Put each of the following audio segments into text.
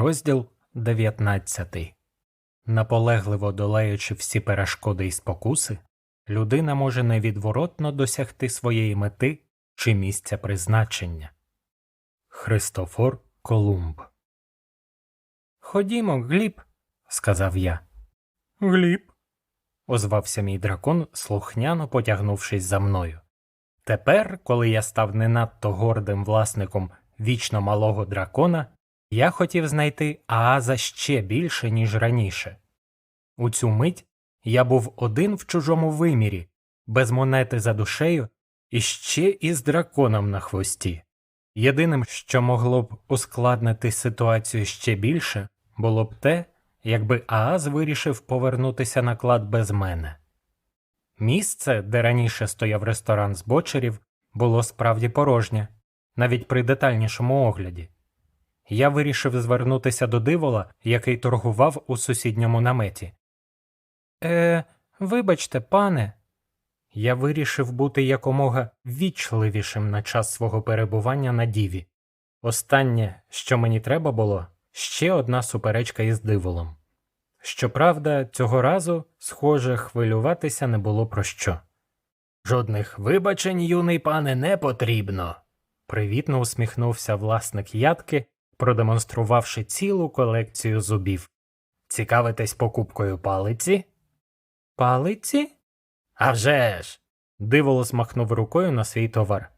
Розділ 19 Наполегливо долаючи всі перешкоди і спокуси, людина може невідворотно досягти своєї мети чи місця призначення. Христофор Колумб Ходімо, Гліб, сказав я. Гліб. озвався мій дракон, слухняно потягнувшись за мною. Тепер, коли я став не надто гордим власником вічно малого дракона, я хотів знайти Ааза ще більше, ніж раніше. У цю мить я був один в чужому вимірі, без монети за душею і ще із драконом на хвості. Єдиним, що могло б ускладнити ситуацію ще більше, було б те, якби Ааз вирішив повернутися на клад без мене. Місце, де раніше стояв ресторан з бочерів, було справді порожнє, навіть при детальнішому огляді. Я вирішив звернутися до дивола, який торгував у сусідньому наметі. Е, вибачте, пане. Я вирішив бути якомога вічливішим на час свого перебування на діві. Останнє, що мені треба було, ще одна суперечка із диволом. Щоправда, цього разу, схоже, хвилюватися не було про що. Жодних вибачень, юний пане, не потрібно. Привітно усміхнувся власник ядки, продемонструвавши цілу колекцію зубів. Цікавитесь покупкою палиці? Палиці? «А вже ж!» – Диволос махнув рукою на свій товар.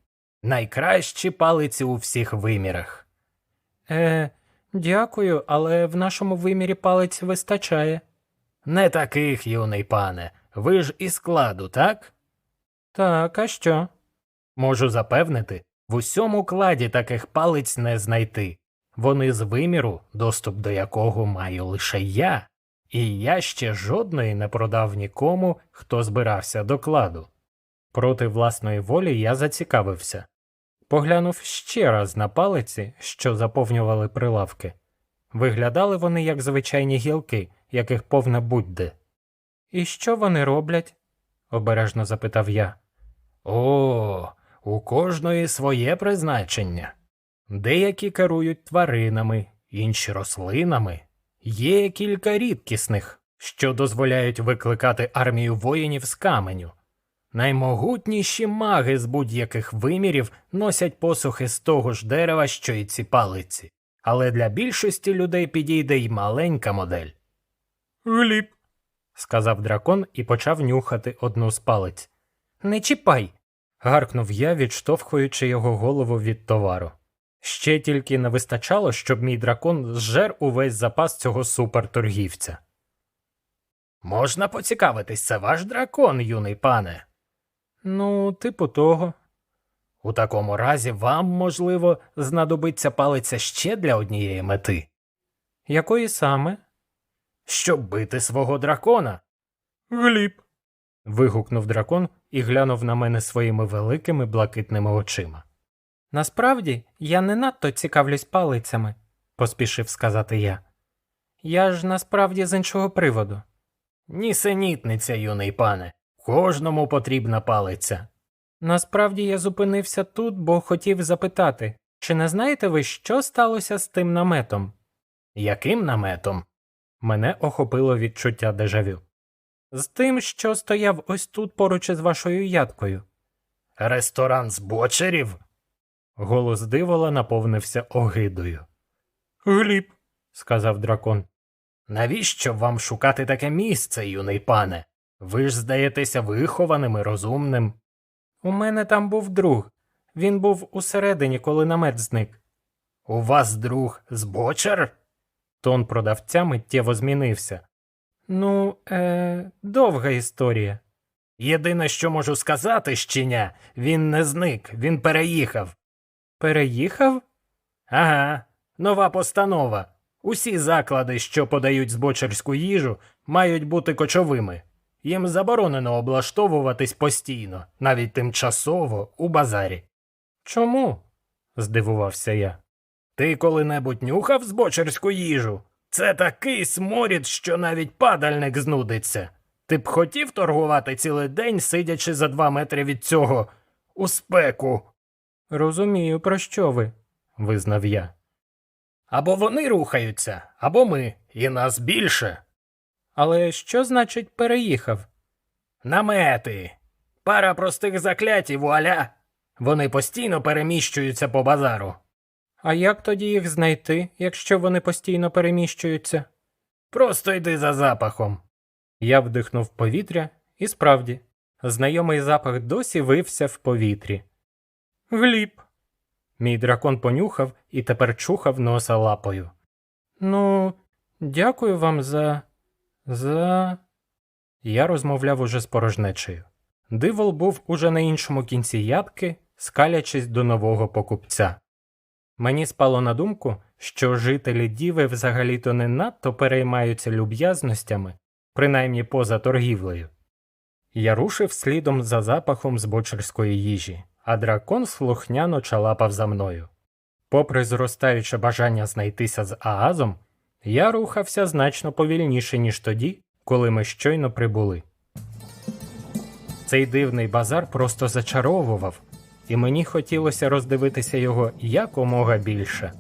Найкращі палиці у всіх вимірах. Е, дякую, але в нашому вимірі палиць вистачає. Не таких, юний пане. Ви ж із складу, так? Так, а що? Можу запевнити, в усьому кладі таких палиць не знайти. Вони з виміру, доступ до якого маю лише я, і я ще жодної не продав нікому, хто збирався до кладу. Проти власної волі я зацікавився. Поглянув ще раз на палиці, що заповнювали прилавки. Виглядали вони як звичайні гілки, яких повна будь-де. І що вони роблять? обережно запитав я. О, у кожної своє призначення. Деякі керують тваринами, інші рослинами. Є кілька рідкісних, що дозволяють викликати армію воїнів з каменю. Наймогутніші маги з будь-яких вимірів носять посухи з того ж дерева, що й ці палиці, але для більшості людей підійде й маленька модель. Гліб, сказав дракон і почав нюхати одну з палиць. Не чіпай. гаркнув я, відштовхуючи його голову від товару. Ще тільки не вистачало, щоб мій дракон зжер увесь запас цього суперторгівця. Можна поцікавитись, це ваш дракон, юний пане. Ну, типу того. У такому разі вам, можливо, знадобиться палиця ще для однієї мети. Якої саме? Щоб бити свого дракона. Гліб. вигукнув дракон і глянув на мене своїми великими блакитними очима. Насправді я не надто цікавлюсь палицями, поспішив сказати я. Я ж насправді з іншого приводу. Нісенітниця, юний пане, кожному потрібна палиця. Насправді я зупинився тут, бо хотів запитати, чи не знаєте ви, що сталося з тим наметом? Яким наметом? Мене охопило відчуття дежавю. З тим, що стояв ось тут поруч із вашою ядкою. Ресторан з бочерів? Голос дивола наповнився огидою. Гліб, сказав дракон. Навіщо вам шукати таке місце, юний пане? Ви ж здаєтеся вихованим і розумним. У мене там був друг. Він був усередині, коли намет зник. У вас друг збочер? Тон продавця миттєво змінився. Ну, е, довга історія. Єдине, що можу сказати, щеня, він не зник, він переїхав. Переїхав? Ага, нова постанова. Усі заклади, що подають збочерську їжу, мають бути кочовими. Їм заборонено облаштовуватись постійно, навіть тимчасово, у базарі. Чому? здивувався я. Ти коли-небудь нюхав збочерську їжу? Це такий сморід, що навіть падальник знудиться. Ти б хотів торгувати цілий день, сидячи за два метри від цього у спеку. Розумію, про що ви, визнав я. Або вони рухаються, або ми, і нас більше. Але що значить переїхав? Намети. Пара простих заклять і вуаля. Вони постійно переміщуються по базару. А як тоді їх знайти, якщо вони постійно переміщуються? Просто йди за запахом. Я вдихнув повітря, і справді, знайомий запах досі вився в повітрі. Гліб. Мій дракон понюхав і тепер чухав носа лапою. Ну, дякую вам за. за. Я розмовляв уже з порожнечею. Дивол був уже на іншому кінці ядки, скалячись до нового покупця. Мені спало на думку, що жителі Діви взагалі-то не надто переймаються люб'язностями, принаймні поза торгівлею. Я рушив слідом за запахом збочерської їжі, а дракон слухняно чалапав за мною. Попри зростаюче бажання знайтися з Аазом, я рухався значно повільніше, ніж тоді, коли ми щойно прибули. Цей дивний базар просто зачаровував, і мені хотілося роздивитися його якомога більше.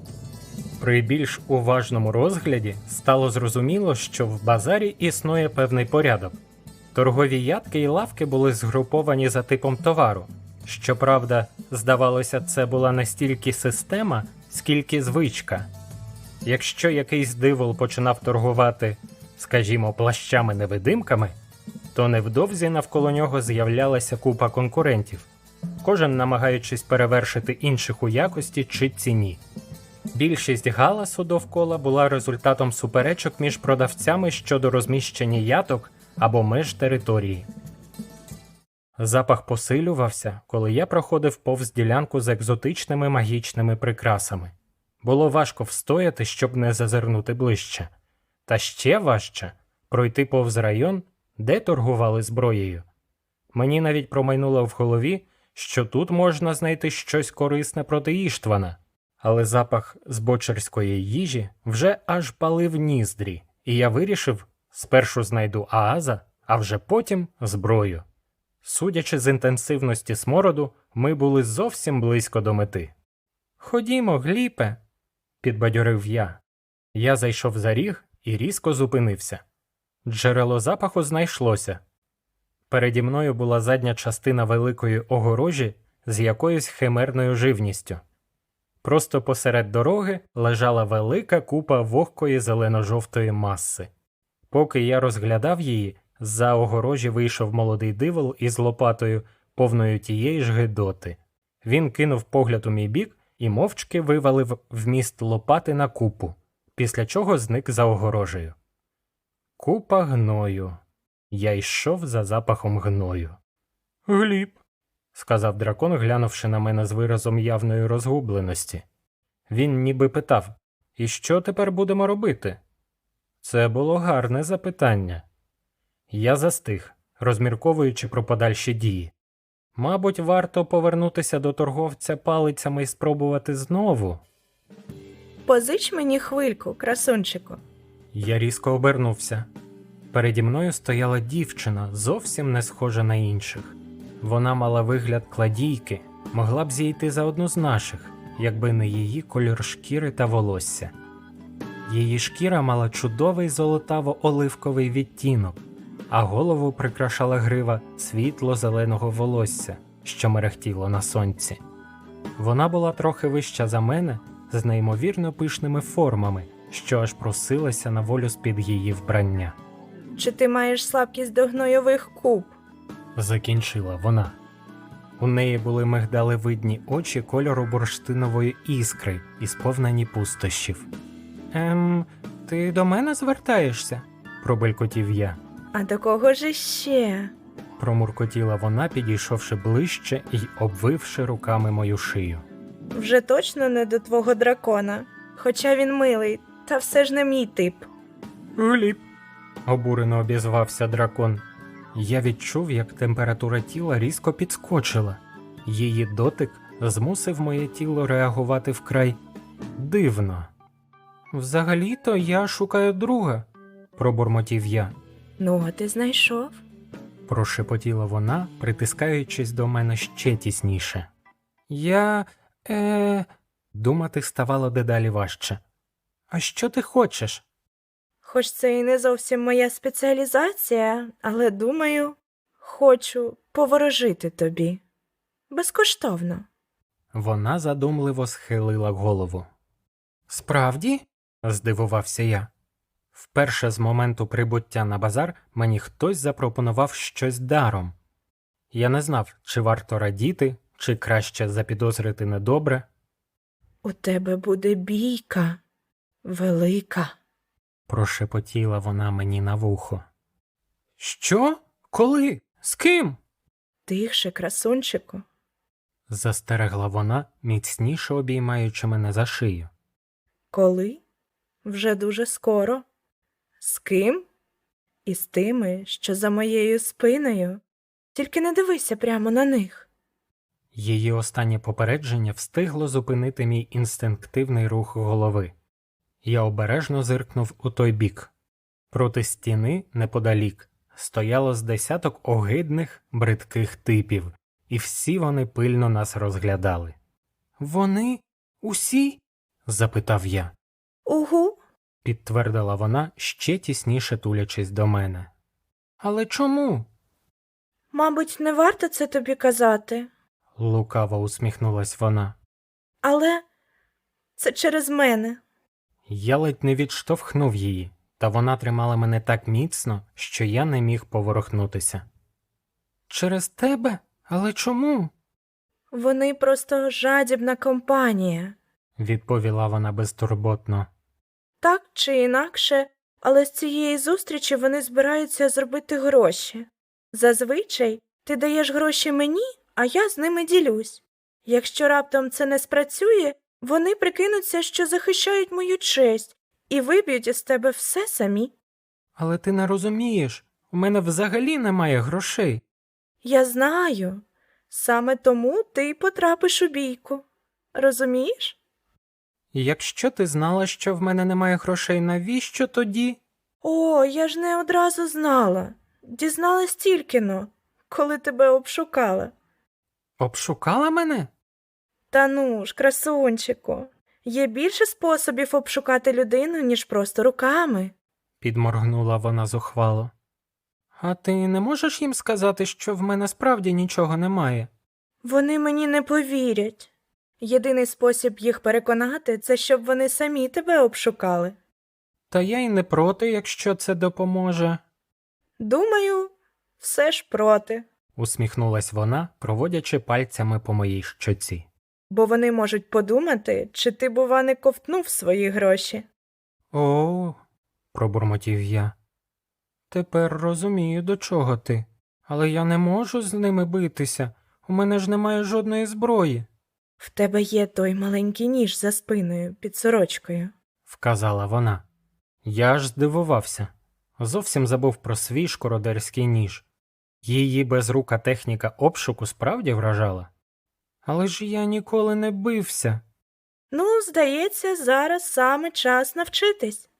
При більш уважному розгляді стало зрозуміло, що в базарі існує певний порядок. Торгові ядки і лавки були згруповані за типом товару. Щоправда, здавалося, це була не стільки система, скільки звичка. Якщо якийсь дивол починав торгувати, скажімо, плащами-невидимками, то невдовзі навколо нього з'являлася купа конкурентів, кожен намагаючись перевершити інших у якості чи ціні. Більшість галасу довкола була результатом суперечок між продавцями щодо розміщення яток або меж території. Запах посилювався, коли я проходив повз ділянку з екзотичними магічними прикрасами. Було важко встояти, щоб не зазирнути ближче, та ще важче пройти повз район, де торгували зброєю. Мені навіть промайнуло в голові, що тут можна знайти щось корисне проти Іштвана, але запах збочерської їжі вже аж палив ніздрі, і я вирішив спершу знайду Ааза, а вже потім зброю. Судячи з інтенсивності смороду, ми були зовсім близько до мети. Ходімо, гліпе, підбадьорив я. Я зайшов за ріг і різко зупинився. Джерело запаху знайшлося. Переді мною була задня частина великої огорожі з якоюсь химерною живністю. Просто посеред дороги лежала велика купа вогкої зелено-жовтої маси. Поки я розглядав її, з-за огорожі вийшов молодий дивол із лопатою, повною тієї ж гидоти. Він кинув погляд у мій бік і мовчки вивалив вміст лопати на купу, після чого зник за огорожею. Купа гною. Я йшов за запахом гною. Гліб, сказав дракон, глянувши на мене з виразом явної розгубленості. Він ніби питав І що тепер будемо робити? Це було гарне запитання. Я застиг, розмірковуючи про подальші дії. Мабуть, варто повернутися до торговця палицями і спробувати знову. Позич мені хвильку, красунчику. Я різко обернувся. Переді мною стояла дівчина, зовсім не схожа на інших. Вона мала вигляд кладійки, могла б зійти за одну з наших, якби не її кольор шкіри та волосся. Її шкіра мала чудовий золотаво-оливковий відтінок, а голову прикрашала грива світло-зеленого волосся, що мерехтіло на сонці. Вона була трохи вища за мене, з неймовірно пишними формами, що аж просилася на волю з-під її вбрання. Чи ти маєш слабкість до гнойових куб? Закінчила вона. У неї були мигдалевидні очі кольору бурштинової іскри і сповнені пустощів. Ем, ти до мене звертаєшся? пробелькотів я. А до кого ж іще? Промуркотіла вона, підійшовши ближче і обвивши руками мою шию. Вже точно не до твого дракона. Хоча він милий, та все ж не мій тип. Гліб. обурено обізвався дракон. Я відчув, як температура тіла різко підскочила. Її дотик змусив моє тіло реагувати вкрай дивно. Взагалі-то я шукаю друга, пробурмотів я. Ну, а ти знайшов? прошепотіла вона, притискаючись до мене ще тісніше. Я. е. Думати ставало дедалі важче. А що ти хочеш? Хоч це і не зовсім моя спеціалізація, але думаю, хочу поворожити тобі. Безкоштовно. Вона задумливо схилила голову. Справді? здивувався я. Вперше з моменту прибуття на базар мені хтось запропонував щось даром. Я не знав, чи варто радіти, чи краще запідозрити недобре. У тебе буде бійка велика. прошепотіла вона мені на вухо. Що? Коли? З ким? Тихше, красунчику. застерегла вона, міцніше обіймаючи мене за шию. Коли? Вже дуже скоро. З ким? Із тими, що за моєю спиною. Тільки не дивися прямо на них. Її останнє попередження встигло зупинити мій інстинктивний рух голови. Я обережно зиркнув у той бік. Проти стіни, неподалік, стояло з десяток огидних, бридких типів, і всі вони пильно нас розглядали. Вони усі? запитав я, Угу. Підтвердила вона, ще тісніше тулячись до мене. Але чому? Мабуть, не варто це тобі казати, лукаво усміхнулась вона. але це через мене. Я ледь не відштовхнув її, та вона тримала мене так міцно, що я не міг поворухнутися. Через тебе? Але чому? Вони просто жадібна компанія. відповіла вона безтурботно. Так чи інакше, але з цієї зустрічі вони збираються зробити гроші. Зазвичай ти даєш гроші мені, а я з ними ділюсь. Якщо раптом це не спрацює, вони прикинуться, що захищають мою честь, і виб'ють із тебе все самі. Але ти не розумієш, у мене взагалі немає грошей. Я знаю. Саме тому ти й потрапиш у бійку. Розумієш? Якщо ти знала, що в мене немає грошей, навіщо тоді? О, я ж не одразу знала. Дізналась тільки но, коли тебе обшукала. Обшукала мене? Та ну ж, красунчику, є більше способів обшукати людину, ніж просто руками. підморгнула вона зухвало. А ти не можеш їм сказати, що в мене справді нічого немає? Вони мені не повірять. Єдиний спосіб їх переконати це щоб вони самі тебе обшукали. Та я й не проти, якщо це допоможе. Думаю, все ж проти, усміхнулась вона, проводячи пальцями по моїй щоці. бо вони можуть подумати, чи ти, бува, не ковтнув свої гроші. О, пробурмотів я. Тепер розумію, до чого ти. Але я не можу з ними битися. У мене ж немає жодної зброї, В тебе є той маленький ніж за спиною під сорочкою. вказала вона. Я аж здивувався. Зовсім забув про свій шкородерський ніж. Її безрука техніка обшуку справді вражала. Але ж я ніколи не бився. Ну, здається, зараз саме час навчитись.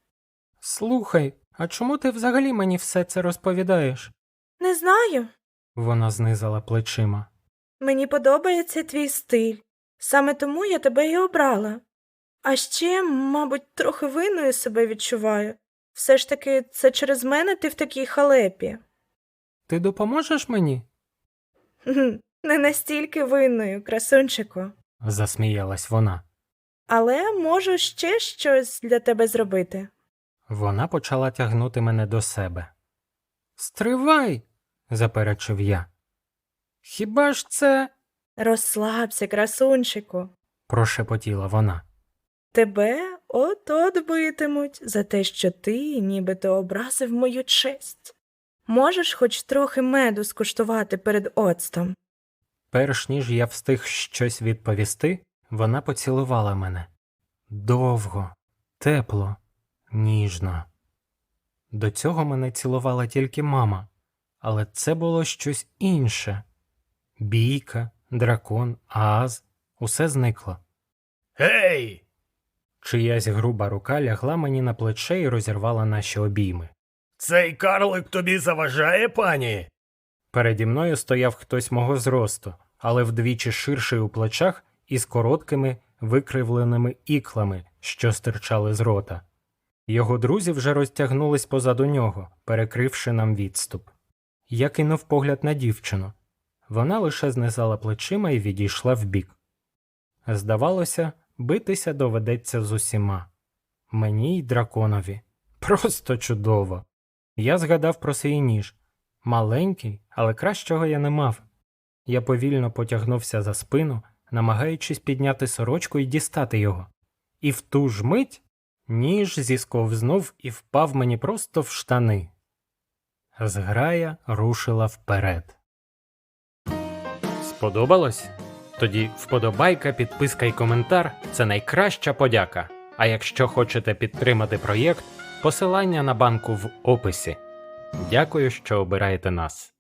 Слухай, а чому ти взагалі мені все це розповідаєш? Не знаю. Вона знизала плечима. Мені подобається твій стиль. Саме тому я тебе і обрала. А ще, мабуть, трохи винною себе відчуваю. Все ж таки, це через мене ти в такій халепі. Ти допоможеш мені? Не настільки винною, красунчику. засміялась вона. Але можу ще щось для тебе зробити. Вона почала тягнути мене до себе. Стривай, заперечив я. Хіба ж це? Розслабся, красунчику. прошепотіла вона. Тебе от-от битимуть за те, що ти нібито образив мою честь. Можеш хоч трохи меду скуштувати перед оцтом. Перш ніж я встиг щось відповісти, вона поцілувала мене. Довго, тепло, ніжно. До цього мене цілувала тільки мама, але це було щось інше. Бійка, дракон, ааз усе зникло. Гей! Чиясь груба рука лягла мені на плече і розірвала наші обійми. Цей карлик тобі заважає, пані? Переді мною стояв хтось мого зросту, але вдвічі ширший у плечах і з короткими викривленими іклами, що стирчали з рота. Його друзі вже розтягнулись позаду нього, перекривши нам відступ. Я кинув погляд на дівчину. Вона лише знизала плечима і відійшла вбік. Здавалося, битися доведеться з усіма. Мені й драконові. Просто чудово. Я згадав про свій ніж. Маленький, але кращого я не мав. Я повільно потягнувся за спину, намагаючись підняти сорочку і дістати його. І в ту ж мить ніж зісковзнув і впав мені просто в штани. Зграя рушила вперед. Сподобалось? Тоді вподобайка, підписка і коментар це найкраща подяка. А якщо хочете підтримати проєкт, посилання на банку в описі. Дякую, що обираєте нас.